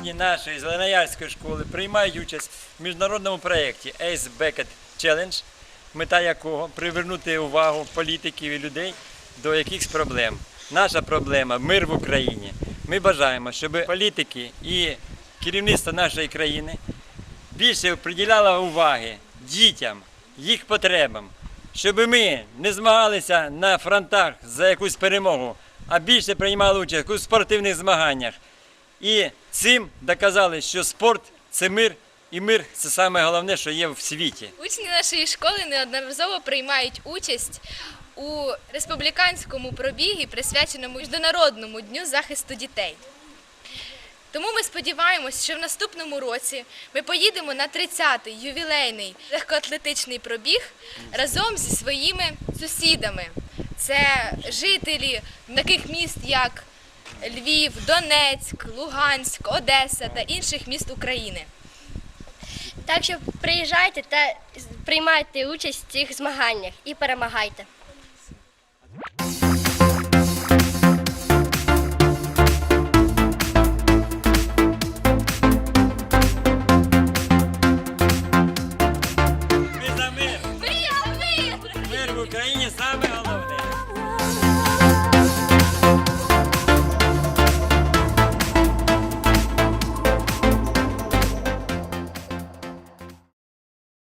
учні нашої Зеленоярської школи приймають участь в міжнародному проєкті Ace Beckett Challenge, мета якого привернути увагу політиків і людей до якихось проблем. Наша проблема мир в Україні. Ми бажаємо, щоб політики і керівництво нашої країни більше приділяло уваги дітям, їх потребам, щоб ми не змагалися на фронтах за якусь перемогу, а більше приймали участь у спортивних змаганнях. І цим доказали, що спорт це мир, і мир це саме головне, що є в світі. Учні нашої школи неодноразово приймають участь у республіканському пробігі, присвяченому Міжнародному дню захисту дітей. Тому ми сподіваємось, що в наступному році ми поїдемо на 30-й ювілейний легкоатлетичний пробіг разом зі своїми сусідами. Це жителі таких міст, як Львів, Донецьк, Луганськ, Одеса та інших міст України. Так що приїжджайте та приймайте участь в цих змаганнях і перемагайте. Ми за мир! Мир в Україні саме.